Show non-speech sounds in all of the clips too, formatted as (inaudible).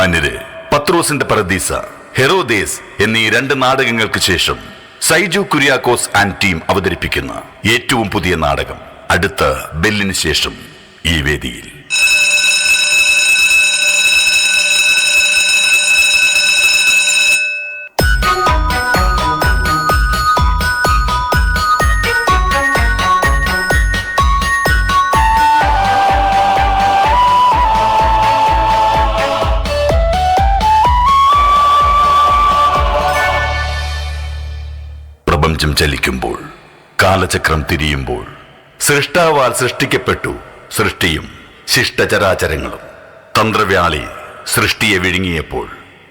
മാന്യര് പത്രോസിന്റെ പരദീസ ഹെറോദേസ് എന്നീ രണ്ട് നാടകങ്ങൾക്ക് ശേഷം സൈജു കുര്യാക്കോസ് ആൻഡ് ടീം അവതരിപ്പിക്കുന്ന ഏറ്റവും പുതിയ നാടകം അടുത്ത ബെല്ലിന് ശേഷം ഈ വേദിയിൽ. പ്രപഞ്ചം ചലിക്കുമ്പോൾ കാലചക്രം തിരിയുമ്പോൾ സൃഷ്ടാവാൽ സൃഷ്ടിക്കപ്പെട്ടു സൃഷ്ടിയും ശിഷ്ടചരാചരങ്ങളും. തന്ത്രവ്യാളി സൃഷ്ടിയെ വിഴുങ്ങിയപ്പോൾ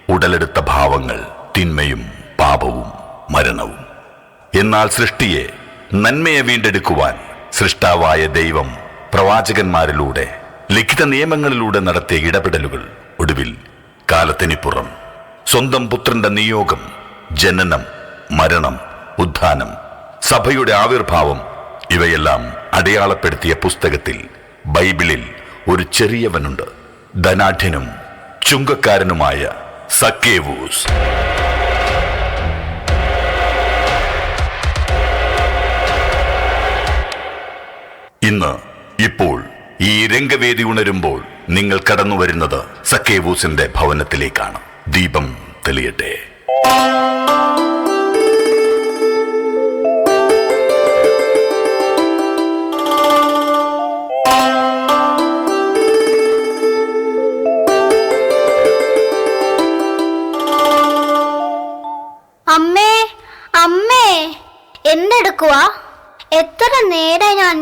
ഉടലെടുത്ത ഭാവങ്ങൾ തിന്മയും പാപവും മരണവും. എന്നാൽ സൃഷ്ടിയെ നന്മയെ വീണ്ടെടുക്കുവാൻ സൃഷ്ടാവായ ദൈവം പ്രവാചകന്മാരിലൂടെ ലിഖിത നിയമങ്ങളിലൂടെ നടത്തിയ ഇടപെടലുകൾ ഒടുവിൽ കാലത്തിനിപ്പുറം. സ്വന്തം പുത്രന്റെ നിയോഗം ജനനം മരണം ഉത്ഥാനം സഭയുടെ ആവിർഭാവം ഇവയെല്ലാം അടയാളപ്പെടുത്തിയ പുസ്തകത്തിൽ ബൈബിളിൽ ഒരു ചെറിയവനുണ്ട്. ധനാഠ്യനും ചുങ്കക്കാരനുമായ സക്കേവൂസ്. ഇന്ന് ഇപ്പോൾ ഈ രംഗവേദി ഉണരുമ്പോൾ നിങ്ങൾ കടന്നു വരുന്നത് സക്കേവൂസിന്റെ ഭവനത്തിലേക്കാണ്. ദീപം തെളിയട്ടെ.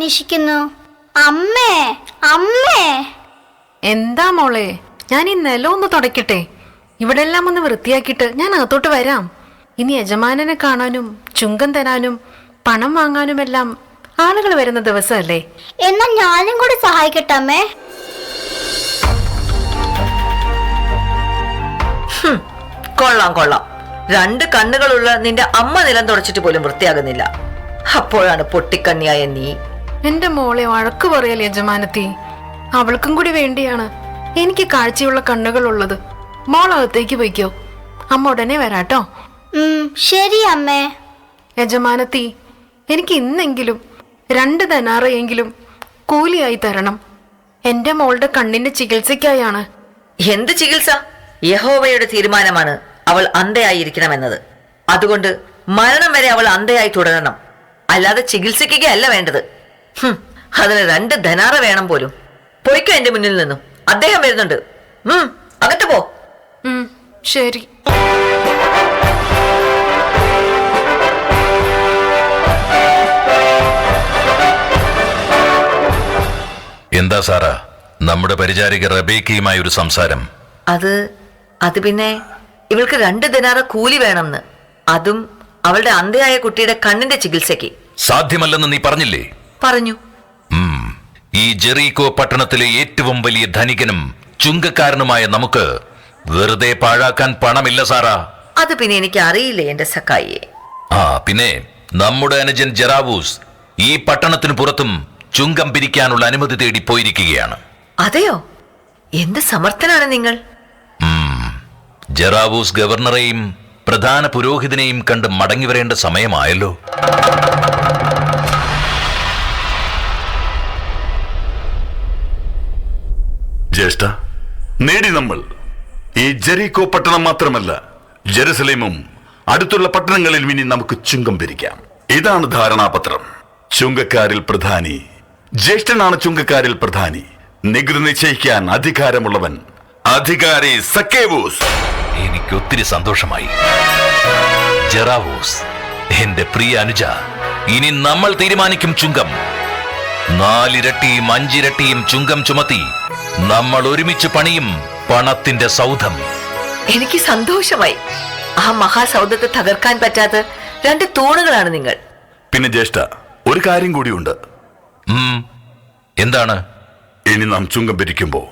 അന്വേഷിക്കുന്നു. അമ്മേ അമ്മേ. എന്താ മോളെ? ഞാൻ ഈ നിലം ഒന്ന് തുടക്കട്ടെ ഇവിടെ എല്ലാം ഒന്ന് വൃത്തിയാക്കിയിട്ട് ഞാൻ അകത്തോട്ട് വരാം. ഇനി യജമാനനെ കാണാനും ചുങ്കം തരാനും പണം വാങ്ങാനുമെല്ലാം ആളുകൾ വരുന്ന ദിവസമല്ലേ? എന്നാ ഞാനും കൂടി സഹായിക്കട്ടെ അമ്മേ. കൊള്ളാം കൊള്ളാം. രണ്ട് കണ്ണുകളുള്ള നിന്റെ അമ്മ നിലം തുടച്ചിട്ട് പോലും വൃത്തിയാകുന്നില്ല. അപ്പോഴാണ് പൊട്ടിക്കണ്ണിയായ നീ. എന്റെ മോളെ വഴക്ക് പറയൽ യജമാനത്തി. അവൾക്കും കൂടി വേണ്ടിയാണ് എനിക്ക് കാഴ്ചയുള്ള കണ്ണുകളുള്ളത് മോൾ അകത്തേക്ക് പോയിക്കോ. അമ്മ ഉടനെ വരാട്ടോ. ശരി അമ്മേ. യജമാനത്തി എനിക്ക് ഇന്നെങ്കിലും രണ്ട് ധനാറയെങ്കിലും കൂലിയായി തരണം. എന്റെ മോളുടെ കണ്ണിന്റെ ചികിത്സയ്ക്കായാണ്. എന്ത് ചികിത്സ? യഹോവയുടെ തീരുമാനമാണ് അവൾ അന്ധയായിരിക്കണമെന്നത്. അതുകൊണ്ട് മരണം വരെ അവൾ അന്ധയായി തുടരണം. അല്ലാതെ ചികിത്സിക്കുകയല്ല വേണ്ടത്. അതിന് രണ്ട് ധനാറ വേണം പോലും. പൊയ്ക്കോ എന്റെ മുന്നിൽ നിന്നും. അദ്ദേഹം വരുന്നുണ്ട്. ഉം അകത്ത് പോ. ശരി. എന്താ സാറാ? നമ്മുടെ പരിചാരിക റബേക്കയുമായി ഒരു സംസാരം. അത് അത് പിന്നെ ഇവൾക്ക് രണ്ട് ദിനാറ കൂലി വേണമെന്ന്. അതും അവളുടെ അന്ധയായ കുട്ടിയുടെ കണ്ണിന്റെ ചികിത്സയ്ക്ക്. സാധ്യമല്ലെന്ന് നീ പറഞ്ഞില്ലേ? പറഞ്ഞു. ഈ ജെറീകോ പട്ടണത്തിലെ ഏറ്റവും വലിയ ധനികനും ചുങ്കക്കാരനുമായ നമുക്ക് വെറുതെ പാഴാക്കാൻ പണമില്ല സാറാ. അത് പിന്നെ എനിക്ക് അറിയില്ലേ എന്റെ സക്കായിയെ ആ പിന്നെ നമ്മുടെ അനുജൻ ജെറാവൂസ് ഈ പട്ടണത്തിന് പുറത്തും ചുങ്കം പിരിക്കാനുള്ള അനുമതി തേടി പോയിരിക്കുകയാണ്. അതെയോ? എന്ത് സമർത്ഥനാണ് നിങ്ങൾ. ജെറാവൂസ് ഗവർണറെയും പ്രധാന പുരോഹിതനെയും കണ്ട് മടങ്ങി വരേണ്ട സമയമായല്ലോ. ജ്യേഷ്ഠ നേടി നമ്മൾ ഈ ജെറീകോ പട്ടണം മാത്രമല്ല ജെറുസലേമും അടുത്തുള്ള പട്ടണങ്ങളിൽ ഇനി നമുക്ക് ചുങ്കം പിരിക്കാം. ഇതാണ് ധാരണാപത്രം. ചുങ്കക്കാരിൽ പ്രധാനി ജ്യേഷ്ഠനാണ് ചുങ്കക്കാരിൽ പ്രധാനി. നികുതി നിശ്ചയിക്കാൻ അധികാരമുള്ളവൻ അധികാരി സക്കേവൂസ്. എനിക്ക് ഒത്തിരി സന്തോഷമായി. ജെറാവോസ് എന്റെ പ്രിയ അനുജ ഇനി നമ്മൾ തീരുമാനിക്കും ചുങ്കം. നാലിരട്ടിയും അഞ്ചിരട്ടിയും ചുങ്കം ചുമത്തി നമ്മൾ ഒരുമിച്ച് പണിയും പണത്തിന്റെ സൗധം. എനിക്ക് സന്തോഷമായി. ആ മഹാസൗധത്തെ തകർക്കാൻ പറ്റാത്ത രണ്ട് തൂണുകളാണ് നിങ്ങൾ. പിന്നെ ജ്യേഷ്ഠ ഒരു കാര്യം കൂടിയുണ്ട്. എന്താണ്? ഇനി നാം ചുങ്കം പിരിക്കുമ്പോ.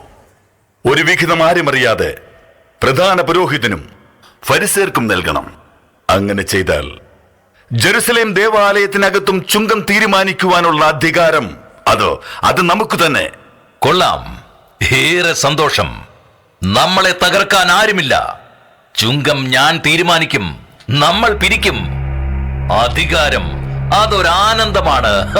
ഒരു വിഹിതം ആരും അറിയാതെ പ്രധാന പുരോഹിതനും ഫരിസേർക്കും നൽകണം. അങ്ങനെ ചെയ്താൽ ജെറുസലേം ദേവാലയത്തിനകത്തും ചുങ്കം തീരുമാനിക്കുവാനുള്ള അധികാരം അത് അത് നമുക്ക് തന്നെ? കൊള്ളാം. ഏറെ സന്തോഷം. നമ്മളെ തകർക്കാൻ ആരുമില്ല. ചുങ്കം ഞാൻ തീരുമാനിക്കും. നമ്മൾ പിരിക്കും. അധികാരം അതൊരാനന്ദമാണ്.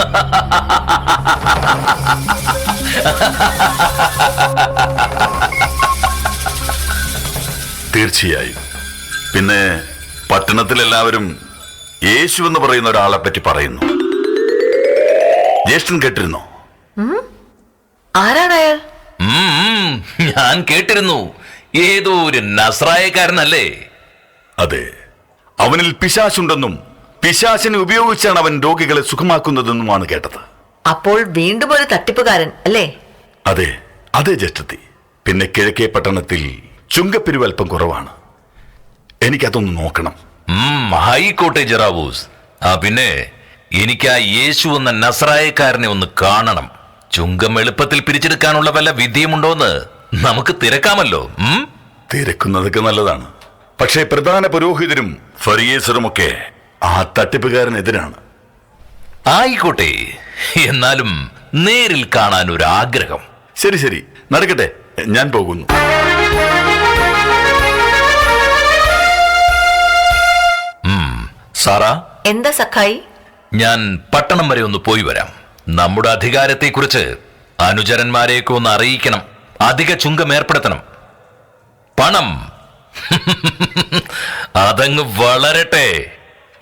തീർച്ചയായും. പിന്നെ പട്ടണത്തിലെല്ലാവരും യേശു എന്ന് പറയുന്ന ഒരാളെ പറ്റി പറയുന്നു. ജ്യേഷ്ഠൻ കേട്ടിരുന്നോ? ആരാണ് അയാൾ ഞാൻ കേട്ടിരുന്നു. ഏതോ ഒരു നസ്രായക്കാരനല്ലേ? അതെ. അവനിൽ പിശാശുണ്ടെന്നും പിശാശിനെ ഉപയോഗിച്ചാണ് അവൻ രോഗികളെ സുഖമാക്കുന്നതെന്നുമാണ് കേട്ടത്. അപ്പോൾ വീണ്ടും ഒരു തട്ടിപ്പുകാരൻ അല്ലേ? അതെ അതെ ജ്യേഷ്ഠത്തി. പിന്നെ കിഴക്കേ പട്ടണത്തിൽ ചുങ്കപ്പിരിവ് അല്പം കുറവാണ്. എനിക്കതൊന്ന് നോക്കണം. ഹൈക്കോട്ടെ ജറാവൂസ്. ആ പിന്നെ എനിക്ക് ആ യേശു എന്ന നസ്രായക്കാരനെ ഒന്ന് കാണണം. ചുങ്കം എളുപ്പത്തിൽ പിരിച്ചെടുക്കാനുള്ള വല്ല വിദ്യയുമുണ്ടോന്ന് നമുക്ക് തിരക്കാമല്ലോ തിരക്കുന്നതൊക്കെ നല്ലതാണ്. പക്ഷേ പ്രധാന പുരോഹിതരും ഫറിയേസറുമൊക്കെ ആ തട്ടിപ്പുകാരനെതിരാണ്. ആയിക്കോട്ടെ എന്നാലും നേരിൽ കാണാൻ ഒരു ആഗ്രഹം ശരി ശരി. നടക്കട്ടെ ഞാൻ പോകുന്നു. സാറാ? എന്താ സഖായി? ഞാൻ പട്ടണം വരെ ഒന്ന് പോയി വരാം. നമ്മുടെ അധികാരത്തെക്കുറിച്ച് അനുചരന്മാരെയൊക്കെ ഒന്ന് അറിയിക്കണം. അധിക ചുങ്കം ഏർപ്പെടുത്തണം. പണം. (laughs) അതങ്ങ് വളരട്ടെ.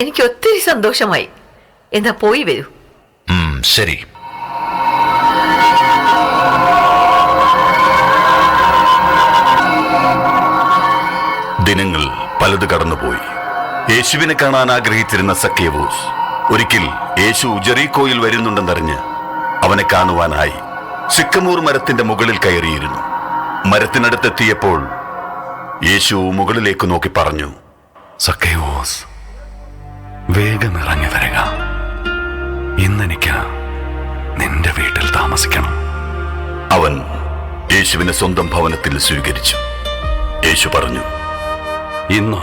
എനിക്ക് ഒത്തിരി സന്തോഷമായി. എന്നാ പോയി വരൂ. ശരി. ദിനങ്ങൾ പലത് കടന്നുപോയി. യേശുവിനെ കാണാൻ ആഗ്രഹിച്ചിരുന്ന സക്കേവൂസ് ഒരിക്കൽ യേശു ജെറീക്കോയിൽ വരുന്നുണ്ടെന്നറിഞ്ഞ് അവനെ കാണുവാനായി സിക്കമൂർ മരത്തിന്റെ മുകളിൽ കയറിയിരുന്നു. മരത്തിനടുത്തെത്തിയപ്പോൾ യേശു മുകളിലേക്ക് നോക്കി പറഞ്ഞു സക്കേവൂസ് വേഗം വരിക. ഇന്നെനിക്ക് നിന്റെ വീട്ടിൽ താമസിക്കണം. അവൻ യേശുവിനെ സ്വന്തം ഭവനത്തിൽ സ്വീകരിച്ചു. യേശു പറഞ്ഞു ഇന്ന്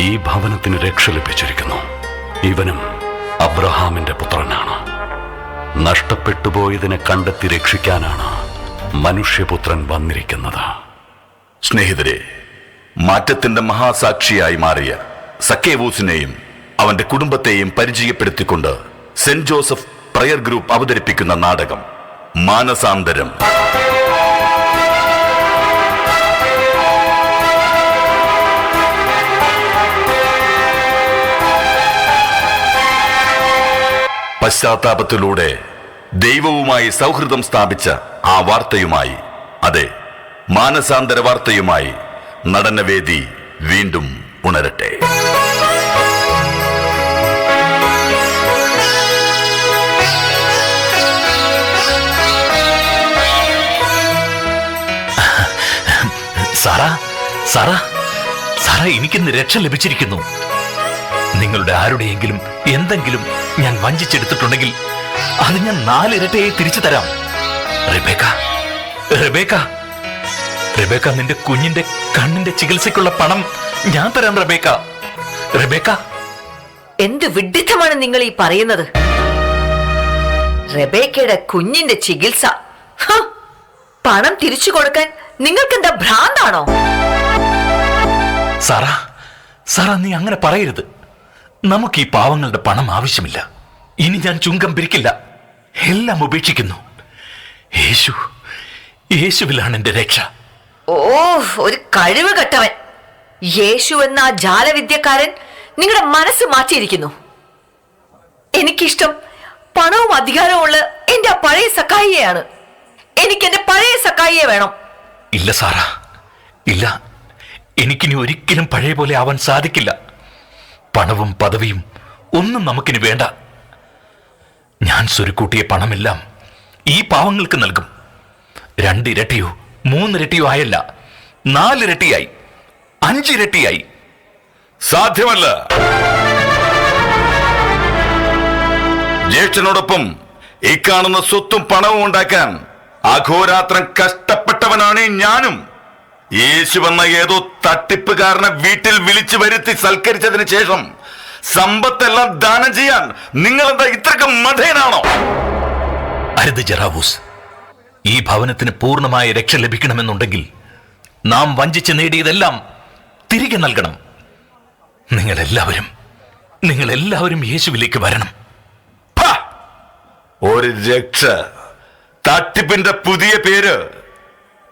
ഈ ഭവനത്തിന് രക്ഷ ലഭിച്ചിരിക്കുന്നു. ഇവനും അബ്രഹാമിന്റെ പുത്രനാണ്. നഷ്ടപ്പെട്ടുപോയതിനെ കണ്ടെത്തി രക്ഷിക്കാനാണ് മനുഷ്യപുത്രൻ വന്നിരിക്കുന്നത്. സ്നേഹിതരെ മാറ്റത്തിന്റെ മഹാസാക്ഷിയായി മാറിയ സക്കേവൂസിനെയും അവന്റെ കുടുംബത്തെയും പരിചയപ്പെടുത്തിക്കൊണ്ട് സെന്റ് ജോസഫ് പ്രയർ ഗ്രൂപ്പ് അവതരിപ്പിക്കുന്ന നാടകം മാനസാന്തരം. പശ്ചാത്താപത്തിലൂടെ ദൈവവുമായി സൗഹൃദം സ്ഥാപിച്ച ആ വാർത്തയുമായി അതെ മാനസാന്തര വാർത്തയുമായി നടനവേദി വീണ്ടും ഉണരട്ടെ. സാറാ സാറാ സാറാ എനിക്കിന്ന് രക്ഷ ലഭിച്ചിരിക്കുന്നു. നിങ്ങളുടെ ആരുടെയെങ്കിലും എന്തെങ്കിലും ഞാൻ വഞ്ചിച്ചെടുത്തിട്ടുണ്ടെങ്കിൽ അത് ഞാൻ നാലിരട്ടയെ തിരിച്ചു തരാം. റിബേക്ക റിബേക്ക റിബേക്ക നിന്റെ കുഞ്ഞിന്റെ കണ്ണിന്റെ ചികിത്സയ്ക്കുള്ള പണം ഞാൻ തരാം റിബേക്ക. റിബേക്ക. എന്ത് വിഡിത്തമാണ് നിങ്ങൾ ഈ പറയുന്നത്? റിബേക്കയുടെ കുഞ്ഞിന്റെ ചികിത്സ. പണം തിരിച്ചു കൊടുക്കാൻ നിങ്ങൾക്ക് എന്താ ഭ്രാന്താണോ? സാറാ സാറാ നീ അങ്ങനെ പറയരുത്. നമുക്ക് ഈ പാവങ്ങളുടെ പണം ആവശ്യമില്ല. ഇനി ഞാൻ ചുങ്കം പിരിക്കില്ല. എല്ലാം ഉപേക്ഷിക്കുന്നു. യേശു യേശുവിലാണ് എന്റെ രക്ഷ. ഓ ഒരു കഴിവ് കെട്ടവൻ. യേശു എന്ന ആ ജാലവിദ്യക്കാരൻ നിങ്ങളുടെ മനസ്സ് മാറ്റിയിരിക്കുന്നു. എനിക്കിഷ്ടം പണവും അധികാരവും ഉള്ള എന്റെ ആ പഴയ സക്കായിയെയാണ് എനിക്ക് എന്റെ പഴയ സക്കായിയെ വേണം. ഇല്ല സാറാ. ഇല്ല. എനിക്കിനി ഒരിക്കലും പഴയ പോലെ ആവാൻ സാധിക്കില്ല. പണവും പദവിയും ഒന്നും നമുക്കിനി വേണ്ട. ഞാൻ സ്വരുക്കൂട്ടിയ പണമെല്ലാം ഈ പാവങ്ങൾക്ക് നൽകും. രണ്ടിരട്ടിയോ മൂന്നിരട്ടിയോ ആയല്ല നാലിരട്ടിയായി അഞ്ചിരട്ടിയായി. സാധ്യമല്ല. ജ്യേഷ്ഠനോടൊപ്പം ഈ കാണുന്ന സ്വത്തും പണവും ഉണ്ടാക്കാൻ അഘോരാത്രം കഷ്ടപ്പെട്ടവനാണ് ഞാനും. യേശു വന്ന ഏതോ തട്ടിപ്പുകാരനെ വീട്ടിൽ വിളിച്ചു വരുത്തി സൽക്കരിച്ചതിന് ശേഷം സമ്പത്തെല്ലാം ദാനം ചെയ്യാൻ നിങ്ങൾ എന്താ ഇത്രക്ക് മധേനാണോ അരുത് ജറാവൂസ്. ഈ ഭവനത്തിന് പൂർണമായ രക്ഷ ലഭിക്കണമെന്നുണ്ടെങ്കിൽ നാം വഞ്ചിച്ച് നേടിയതെല്ലാം തിരികെ നൽകണം. നിങ്ങളെല്ലാവരും നിങ്ങളെല്ലാവരും യേശുവിലേക്ക് വരണം! ഒരു രക്ഷ. തട്ടിപ്പിന്റെ പുതിയ പേര്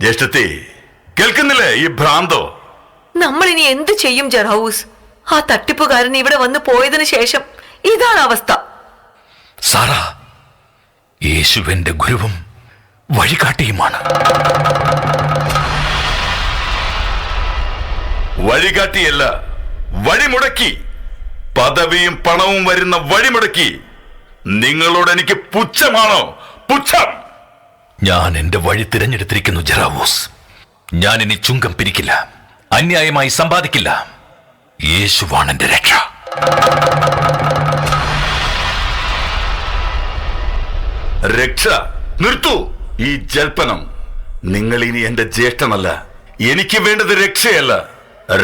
ജ്യേഷ്ഠത്തി കേൾക്കുന്നില്ലേ ഈ ഭ്രാന്തോ? നമ്മൾ ഇനി എന്ത് ചെയ്യും ജറാവൂസ് ആ തട്ടിപ്പുകാരൻ ഇവിടെ വന്ന് പോയതിനു ശേഷം ഇതാണ് അവസ്ഥ. സാറ യേശുവിന്റെ ഗുരുവും വഴികാട്ടിയുമാണ്. വഴികാട്ടിയല്ല വഴിമുടക്കി. പദവിയും പണവും വരുന്ന വഴിമുടക്കി. നിങ്ങളോട് എനിക്ക് പുച്ഛമാണോ? പുച്ഛം! ഞാൻ എന്റെ വഴി തിരഞ്ഞെടുത്തിരിക്കുന്നു ജറാവൂസ് ഞാൻ ഇനി ചുങ്കം പിരിക്കില്ല. അന്യായമായി സമ്പാദിക്കില്ല. യേശുവാണ് എന്റെ രക്ഷ. രക്ഷ നിർത്തു. ഈ ജൽപ്പനം നിങ്ങൾ ഇനി എന്റെ ജ്യേഷ്ഠനല്ല. എനിക്ക് വേണ്ടത് രക്ഷയല്ല.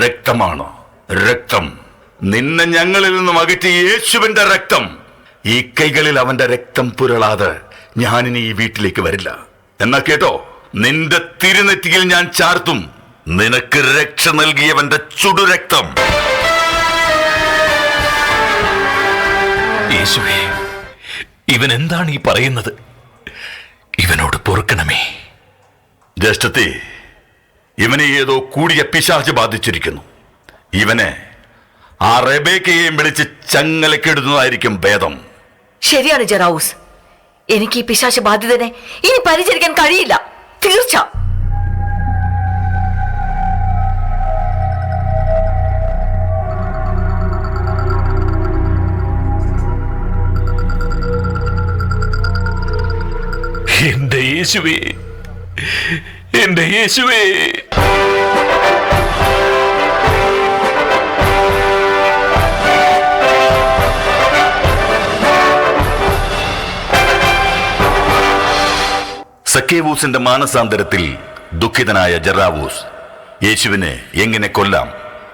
രക്തമാണ്? രക്തം. നിന്നെ ഞങ്ങളിൽ നിന്നും അകറ്റി യേശുവിന്റെ രക്തം. ഈ കൈകളിൽ അവന്റെ രക്തം പുരളാതെ ഞാനിനി ഈ വീട്ടിലേക്ക് വരില്ല. എന്നാ കേട്ടോ? നിന്റെ തിരുനെറ്റിയിൽ ഞാൻ ചാർത്തും. നിനക്ക് രക്ഷ നൽകിയവന്റെ ചുടുരക്തം. യേശുവേ ഇവൻ എന്താണ് ഈ പറയുന്നത്? ഇവനോട് പൊറുക്കണമേ. ജ്യേഷ്ഠത്തെ ഇവനെ ഏതോ കൂടിയ പിശാച് ബാധിച്ചിരിക്കുന്നു. ഇവനെ ആ റെബേക്കയെയും വിളിച്ച് ചങ്ങലക്കിടുന്നതായിരിക്കും ഭേദം. ശരിയാണ് ജറാവൂസ്. എനിക്ക് ഈ പിശാശ ബാധിതനെ ഇനി പരിചരിക്കാൻ കഴിയില്ല. തീർച്ച യേശുവേ എന്റെ യേശുവേ. സക്കേവൂസിന്റെ മാനസാന്തരത്തിൽ ദുഃഖിതനായ ജറാവൂസ് യേശുവിനെ എങ്ങനെ കൊല്ലാം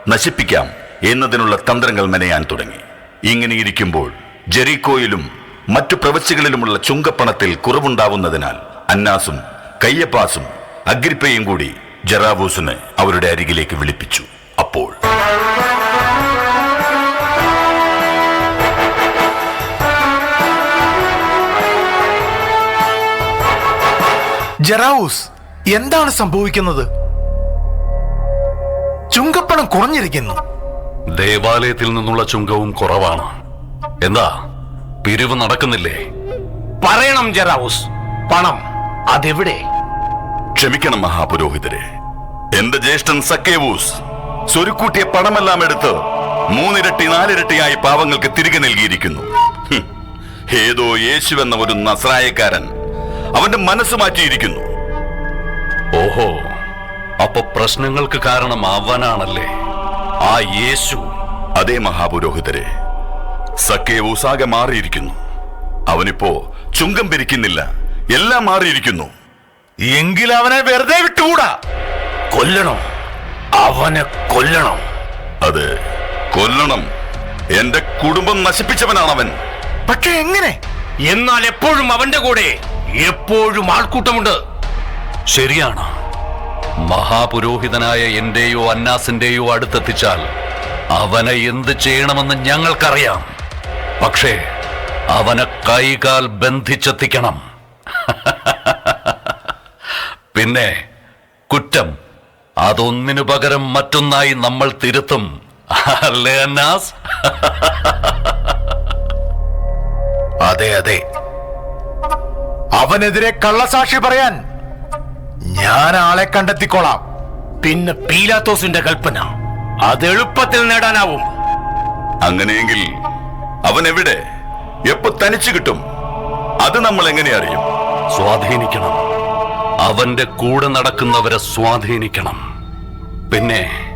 നശിപ്പിക്കാം എന്നതിനുള്ള തന്ത്രങ്ങൾ മെനയാൻ തുടങ്ങി. ഇങ്ങനെയിരിക്കുമ്പോൾ ജെറിക്കോയിലും മറ്റു പ്രവൃത്തികളിലുമുള്ള ചുങ്കപ്പണത്തിൽ കുറവുണ്ടാവുന്നതിനാൽ അന്നാസും കയ്യപ്പാസും അഗ്രിപ്പയും കൂടി ജറാവൂസിനെ അവരുടെ അരികിലേക്ക് വിളിപ്പിച്ചു. അപ്പോൾ ജറാവൂസ് എന്താണ് സംഭവിക്കുന്നത്? ചുങ്കപ്പണം കുറഞ്ഞിരിക്കുന്നു. ദേവാലയത്തിൽ നിന്നുള്ള ചുങ്കവും കുറവാണ്. എന്താ? പിരിവ് നടക്കുന്നില്ലേ? പറയണം ജറാവൂസ്. പണം അതെവിടെ? ക്ഷമിക്കണം മഹാപുരോഹിതരെ. എന്റെ ജ്യേഷ്ഠൻ സക്കേവൂസ് സ്വരുക്കൂട്ടിയ പണമെല്ലാം എടുത്ത് മൂന്നിരട്ടി നാലിരട്ടിയായി പാവങ്ങൾക്ക് തിരികെ നൽകിയിരിക്കുന്നു. ഏതോ യേശു എന്ന ഒരു നസ്രായക്കാരൻ അവന്റെ മനസ്സ് മാറ്റിയിരിക്കുന്നു. ഓഹോ അപ്പൊ പ്രശ്നങ്ങൾക്ക് കാരണം അവനാണല്ലേ? ആ യേശു. അതേ മഹാപുരോഹിതരെ സക്കേവൂസാകെ മാറിയിരിക്കുന്നു. അവനിപ്പോ ചുങ്കം പിരിക്കുന്നില്ല എല്ലാം മാറിയിരിക്കുന്നു. എങ്കിൽ അവനെ വെറുതെ വിട്ടുകൂടാ? കൊല്ലണം? അവനെ കൊല്ലണം? അത് കൊല്ലണം. എന്റെ കുടുംബം നശിപ്പിച്ചവനാണ് അവൻ പക്ഷെ എങ്ങനെ? എന്നാൽ എപ്പോഴും അവന്റെ കൂടെ. എപ്പോഴും ആൾക്കൂട്ടമുണ്ട്. ശരിയാണ്. മഹാപുരോഹിതനായ എന്റെയോ അന്നാസിന്റെയോ അടുത്തെത്തിച്ചാൽ അവനെ എന്ത് ചെയ്യണമെന്ന് ഞങ്ങൾക്കറിയാം. പക്ഷേ അവനെ കൈകാൽ ബന്ധിച്ചെത്തിക്കണം. (laughs) പിന്നെ കുറ്റം. അതൊന്നിനു പകരം മറ്റൊന്നായി നമ്മൾ തിരുത്തും. (laughs) അല്ലേ അന്നാസ്? (laughs) അതെ അതെ. അവനെതിരെ കള്ളസാക്ഷി പറയാൻ ഞാൻ ആളെ കണ്ടെത്തിക്കോളാം. പിന്നെ പീലാത്തോസിന്റെ കൽപ്പന അത് എളുപ്പത്തിൽ നേടാനാവും. അങ്ങനെയെങ്കിൽ അവൻ എവിടെ? എപ്പോ തനിച്ചു കിട്ടും? അത് നമ്മൾ എങ്ങനെ അറിയും? സ്വാധീനിക്കണം. അവന്റെ കൂടെ നടക്കുന്നവരെ സ്വാധീനിക്കണം. പിന്നെ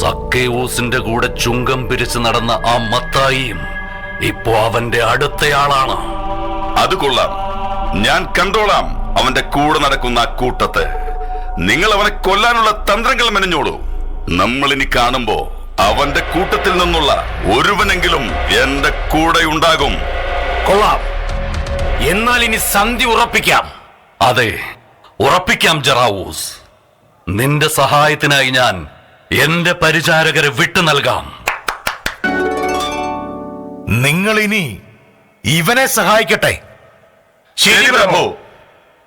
സക്കേവൂസിന്റെ കൂടെ ചുങ്കം പിരിച്ചു നടന്ന ആ മത്തായിയും ഇപ്പോ അവന്റെ അടുത്തയാളാണ്. അത് കൊള്ളാം. ഞാൻ കണ്ടോളാം അവന്റെ കൂടെ നടക്കുന്ന ആ കൂട്ടത്തെ. നിങ്ങൾ അവനെ കൊല്ലാനുള്ള തന്ത്രങ്ങൾ മെനഞ്ഞോളൂ. നമ്മൾ ഇനി കാണുമ്പോ അവന്റെ കൂട്ടത്തിൽ നിന്നുള്ള ഒരുവനെങ്കിലും എന്റെ കൂടെ ഉണ്ടാകും. കൊള്ളാം. എന്നാൽ ഇനി സന്ധി ഉറപ്പിക്കാം. അതെ ഉറപ്പിക്കാം ജറാവൂസ്. നിന്റെ സഹായത്തിനായി ഞാൻ എന്റെ പരിചാരകരെ വിട്ടു നൽകാം. നിങ്ങൾ ഇനി ഇവനെ സഹായിക്കട്ടെ. ശരി പ്രഭു.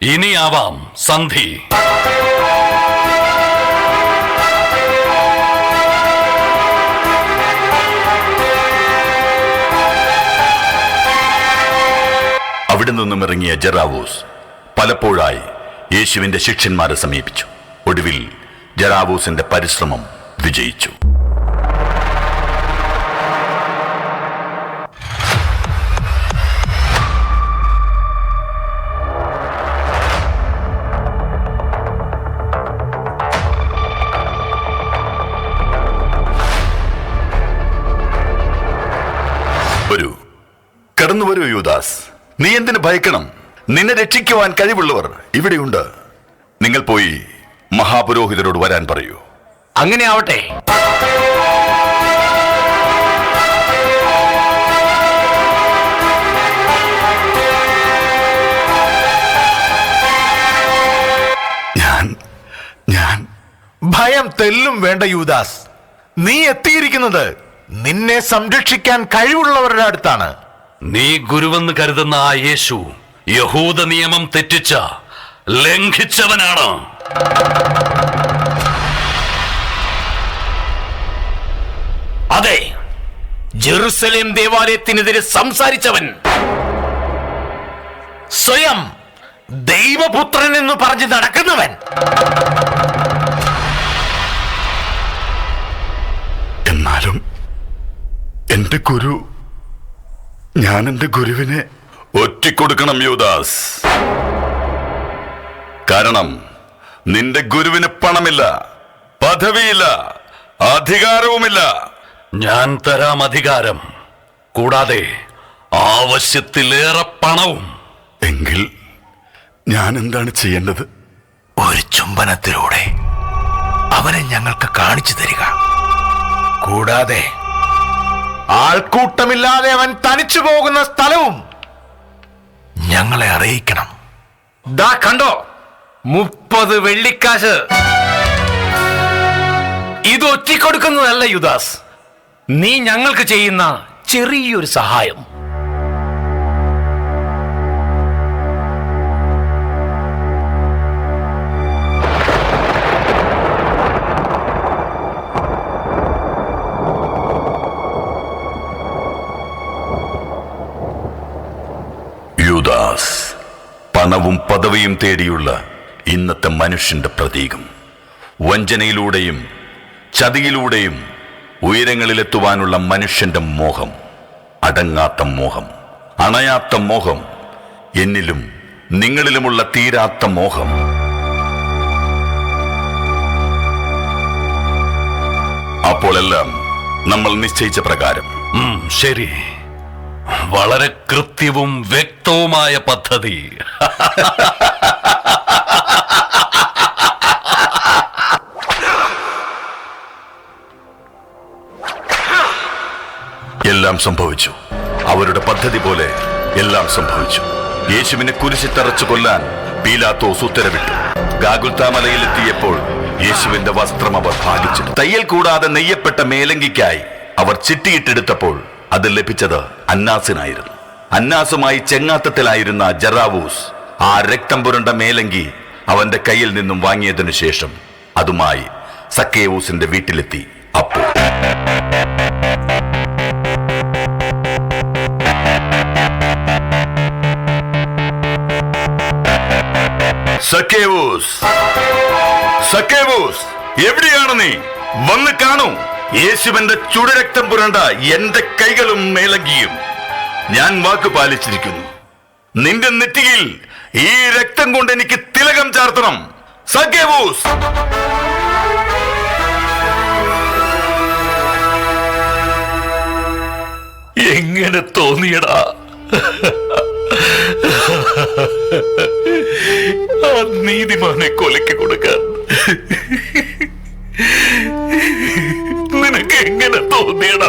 ഇനിയാവാം സന്ധി. അവിടെ നിന്നും ഇറങ്ങിയ ജറാവൂസ് പലപ്പോഴായി യേശുവിന്റെ ശിഷ്യന്മാരെ സമീപിച്ചു. ഒടുവിൽ ജറാവൂസിന്റെ പരിശ്രമം വിജയിച്ചു. വരൂ. കടന്നു വരൂ യുദാസ് നീ എന്തിനു ഭയക്കണം? നിന്നെ രക്ഷിക്കുവാൻ കഴിവുള്ളവർ ഇവിടെയുണ്ട്. നിങ്ങൾ പോയി മഹാപുരോഹിതരോട് വരാൻ പറയൂ. അങ്ങനെ ആവട്ടെ. ഞാൻ ഞാൻ. ഭയം തെല്ലും വേണ്ട യുദാസ് നീ എത്തിയിരിക്കുന്നത് നിന്നെ സംരക്ഷിക്കാൻ കഴിവുള്ളവരുടെ അടുത്താണ്. നീ ഗുരുവെന്ന് കരുതുന്ന ആ യേശു യഹൂദ നിയമം തെറ്റിച്ച ലംഘിച്ചവനാണ്. അതെ ജെറുസലേം ദേവാലയത്തിനെതിരെ സംസാരിച്ചവൻ സ്വയം ദൈവപുത്രൻ എന്ന് പറഞ്ഞ് നടക്കുന്നവൻ. എന്നാലും എന്റെ ഗുരു. ഞാൻ എന്റെ ഗുരുവിനെ ഒറ്റിക്കൊടുക്കണം യൂദാസ് കാരണം നിന്റെ ഗുരുവിന് പണമില്ല പദവിയില്ല അധികാരവുമില്ല. ഞാൻ തരാം അധികാരം കൂടാതെ ആവശ്യത്തിലേറെ പണവും. എങ്കിൽ ഞാൻ എന്താണ് ചെയ്യേണ്ടത്? ഒരു ചുംബനത്തിലൂടെ അവനെ ഞങ്ങൾക്ക് കാണിച്ചു തരിക. കൂടാതെ ആൾക്കൂട്ടമില്ലാതെ അവൻ തനിച്ചു പോകുന്ന സ്ഥലവും ഞങ്ങളെ അറിയിക്കണം. ദാ കണ്ടോ? മുപ്പത് വെള്ളിക്കാശ്. ഇത് ഒറ്റിക്കൊടുക്കുന്നതല്ല യുദാസ്. നീ ഞങ്ങൾക്ക് ചെയ്യുന്ന ചെറിയൊരു സഹായം. പണവും പദവിയും തേടിയുള്ള ഇന്നത്തെ മനുഷ്യന്റെ പ്രതീകം. വഞ്ചനയിലൂടെയും ചതിയിലൂടെയും ഉയരങ്ങളിലെത്തുവാനുള്ള മനുഷ്യന്റെ മോഹം അടങ്ങാത്ത മോഹം അണയാത്ത മോഹം എന്നിലും നിങ്ങളിലുമുള്ള തീരാത്ത മോഹം. അപ്പോഴെല്ലാം നമ്മൾ നിശ്ചയിച്ച പ്രകാരം. ശരി. വളരെ കൃത്യവും വ്യക്തവുമായ പദ്ധതി. എല്ലാം സംഭവിച്ചു. അവരുടെ പദ്ധതി പോലെ എല്ലാം സംഭവിച്ചു. യേശുവിനെ കുരിശി തറച്ചു കൊല്ലാൻ പീലാത്തോസ് ഉത്തരവിട്ടു. ഗാഗുൽത്താമലയിലെത്തിയപ്പോൾ യേശുവിന്റെ വസ്ത്രം അവർ ഭാഗിച്ചു തയ്യൽ കൂടാതെ നെയ്യപ്പെട്ട മേലങ്കിക്കായി അവർ ചിട്ടിയിട്ടെടുത്തപ്പോൾ അത് ലഭിച്ചത് അന്നാസിനായിരുന്നു. അന്നാസുമായി ചെങ്ങാത്തത്തിലായിരുന്ന ജറാവൂസ് ആ രക്തം പുരണ്ട മേലങ്കി അവന്റെ കയ്യിൽ നിന്നും വാങ്ങിയതിനു ശേഷം അതുമായി സക്കേവൂസിന്റെ വീട്ടിലെത്തി. അപ്പോൾ സക്കേവൂസ് സക്കേവൂസ് എവിടെയാണ് നീ? വന്ന് കാണൂ. യേശുവിന്റെ ചുടുരക്തം പുരണ്ട എന്റെ കൈകളും മേലങ്കിയും ഞാൻ വാക്ക് പാലിച്ചിരിക്കുന്നു. നിന്റെ നെറ്റിയിൽ ഈ രക്തം കൊണ്ട് എനിക്ക് തിലകം ചാർത്തണം. സഖ്യവൂസ്. എങ്ങനെ തോന്നിയടാ? ആ നീതിമാനെ കൊലയ്ക്ക് കൊടുക്കാൻ. നിനക്ക് തോന്നിയട.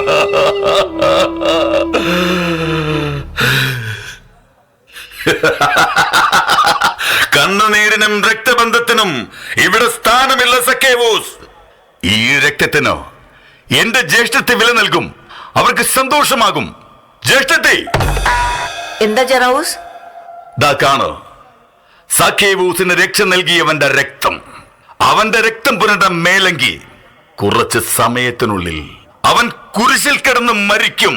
കണ്ണുനീരിനും രക്തബന്ധത്തിനും ഇവിടെ സ്ഥാനമില്ല സക്കേവൂസ്. ഈ രക്തത്തിനോ എന്റെ ജ്യേഷ്ഠത്തെ വില നൽകും. അവർക്ക് സന്തോഷമാകും. ജ്യേഷ്ഠത്തെ. എന്താ ജെറൌസ്? ദാ കാണോ. സഖേവൂസിന് രക്ഷ നൽകിയവന്റെ രക്തം. അവന്റെ രക്തം പുരണ്ട മേലങ്കി. കുറച്ച് സമയത്തിനുള്ളിൽ അവൻ കുരിശിൽ കിടന്ന് മരിക്കും.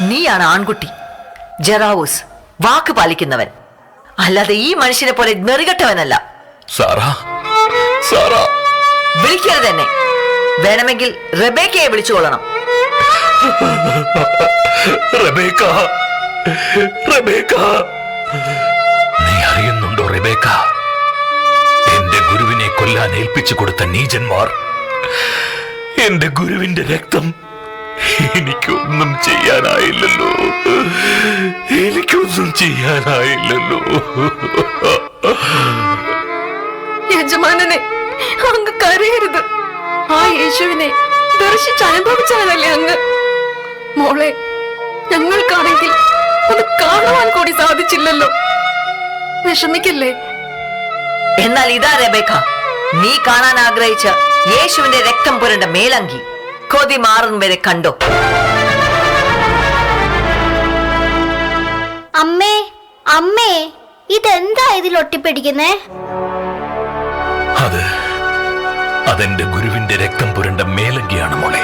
നീയാണ് ആൺകുട്ടി. ജെറാവൂസ് വാക്ക് പാലിക്കുന്നവൻ. അല്ലാതെ ഈ മനുഷ്യനെ പോലെ നെറികെട്ടവനല്ല. Sarah Sarah. വിളിക്കരുത് എന്നെ. വേണമെങ്കിൽ റബേക്കയെ വിളിച്ചുകൊള്ളണം. Rebecca Rebecca. നീ അറിയുന്നുണ്ടോ റബേക്ക? എന്റെ ഗുരുവിനെ കൊല്ലാൻ ഏൽപ്പിച്ചു കൊടുത്ത നീചന്മാർ. എന്റെ ഗുരുവിന്റെ രക്തം എനിക്കൊന്നും ചെയ്യാനായില്ലല്ലോ. എനിക്കൊന്നും ചെയ്യാനായില്ലല്ലോ. യജമാനനെ അങ്ങ് കരയരുത്. ആ യേശുവിനെ ദർശിച്ച് അനുഭവിച്ചവനല്ലേ അങ്ങ്. മോളെ ഞങ്ങൾക്കാണെങ്കിൽ അത് കാണുവാൻ കൂടി സാധിച്ചില്ലല്ലോ. വിഷമിക്കല്ലേ? എന്നാൽ ഇതാ രബേഖ നീ കാണാൻ ആഗ്രഹിച്ച യേശുവിന്റെ രക്തം പുരണ്ട മേലങ്കി. കൊതി മാറും വരെ കണ്ടോ? അമ്മേ അമ്മേ ഇതെന്താ ഇതിൽ ഒട്ടിപ്പിടിക്കുന്നേ? അത് അതെന്റെ ഗുരുവിന്റെ രക്തം പുരണ്ട മേലങ്കിയാണ് മോളെ.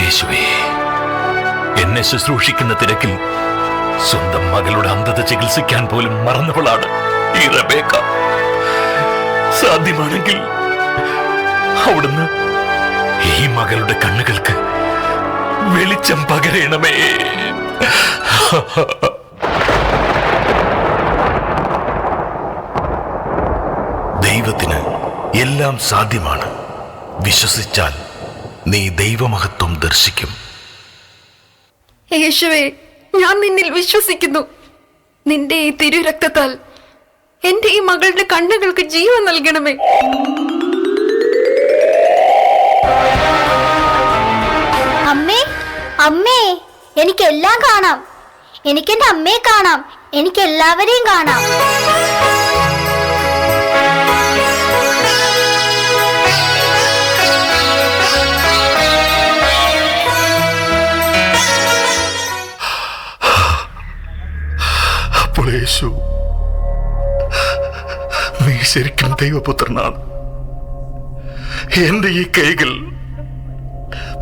യേശുവേ എന്നെ ശുശ്രൂഷിക്കുന്ന തിരക്കിൽ സ്വന്തം മകളുടെ അന്ധത ചികിത്സിക്കാൻ പോലും മറന്നവളാണ് ഈ റബേക്ക. സാധ്യമാണെങ്കിൽ അവിടുന്ന് ഈ മകളുടെ കണ്ണുകൾക്ക് വെളിച്ചം പകരണമേ. ദൈവത്തിന് എല്ലാം സാധ്യമാണ്. വിശ്വസിച്ചാൽ നീ ദൈവമഹത്വം ദർശിക്കും. യേശുവേ ഞാൻ നിന്നിൽ വിശ്വസിക്കുന്നു. നിന്റെ ഈ തിരുരക്തത്താൽ എന്റെ ഈ മകളുടെ കണ്ണുകൾക്ക് ജീവൻ നൽകണമേ. അമ്മേ അമ്മേ എനിക്ക് എല്ലാം കാണാം. എനിക്ക് എന്റെ അമ്മയെ കാണാം. എനിക്ക് എല്ലാവരെയും കാണാം നീ ശരിക്കും ദൈവപുത്രനാണ്. എന്റെ ഈ കൈകൾ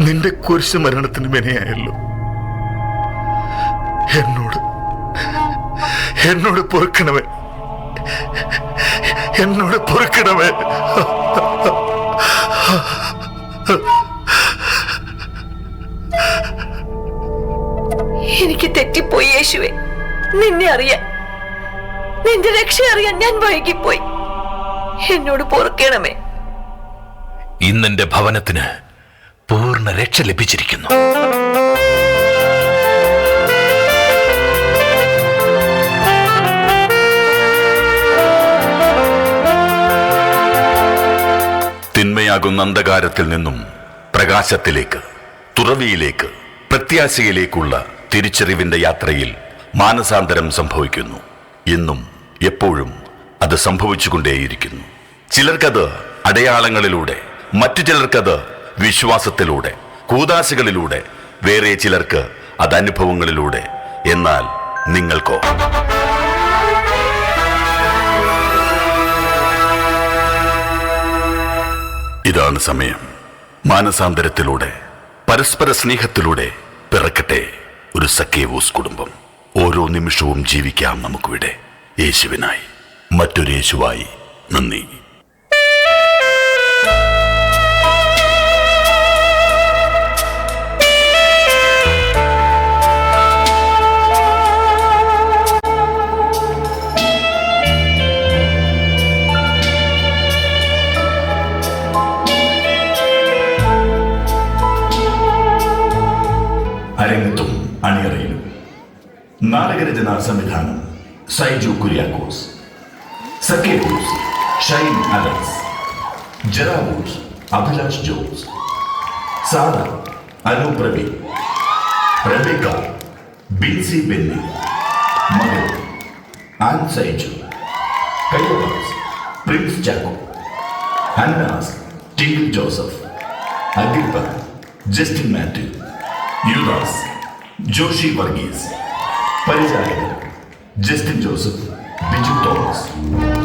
നിന്റെ കുരിശ് മരണത്തിന് മെനയായല്ലോ. എന്നോട് എന്നോട് പൊറുക്കണമേ. എന്നോട് പൊറുക്കണമേ. എനിക്ക് തെറ്റിപ്പോയി യേശുവെ. നിന്നെ അറിയാൻ നിന്റെ രക്ഷ അറിയാൻ ഞാൻ വൈകിപ്പോയി. എന്നോട് പൊറുക്കണമേ. ഇന്നെന്റെ ഭവനത്തിന് പൂർണ രക്ഷ ലഭിച്ചിരിക്കുന്നു. തിന്മയാകുന്ന അന്ധകാരത്തിൽ നിന്നും പ്രകാശത്തിലേക്ക് തുറവിയിലേക്ക് പ്രത്യാശയിലേക്കുള്ള തിരിച്ചറിവിന്റെ യാത്രയിൽ മാനസാന്തരം സംഭവിക്കുന്നു. എന്നും എപ്പോഴും അത് സംഭവിച്ചുകൊണ്ടേയിരിക്കുന്നു. ചിലർക്കത് അടയാളങ്ങളിലൂടെ മറ്റു ചിലർക്കത് വിശ്വാസത്തിലൂടെ കൂതാശകളിലൂടെ വേറെ ചിലർക്ക് അത് അനുഭവങ്ങളിലൂടെ. എന്നാൽ നിങ്ങൾക്കോ? ഇതാണ് സമയം. മാനസാന്തരത്തിലൂടെ പരസ്പര സ്നേഹത്തിലൂടെ പിറക്കട്ടെ ഒരു സക്കേവൂസ് കുടുംബം. ഓരോ നിമിഷവും ജീവിക്കാം നമുക്കിവിടെ. യേശുവിനായി. മറ്റൊരു യേശുവായി. നന്ദി. അണിയറയിലും. നാടകരചന സംവിധാനം സൈജു കുര്യാക്കോസ്. സക്കേബൂസ് ഷൈൻ അലക്സ്. ജറാവൂസ് അഭിലാഷ് ജോസ്. സാദ അനു പ്രവീൺ റബിക ബിൻസി ബെന്നി. മകൾ Ann Saiju. Kailas Prince Chacko. Annas Tinkle Joseph. Agrippa Justin Mathew. Judas Joshy Varghese Parija Justin Joseph Biju Thomas.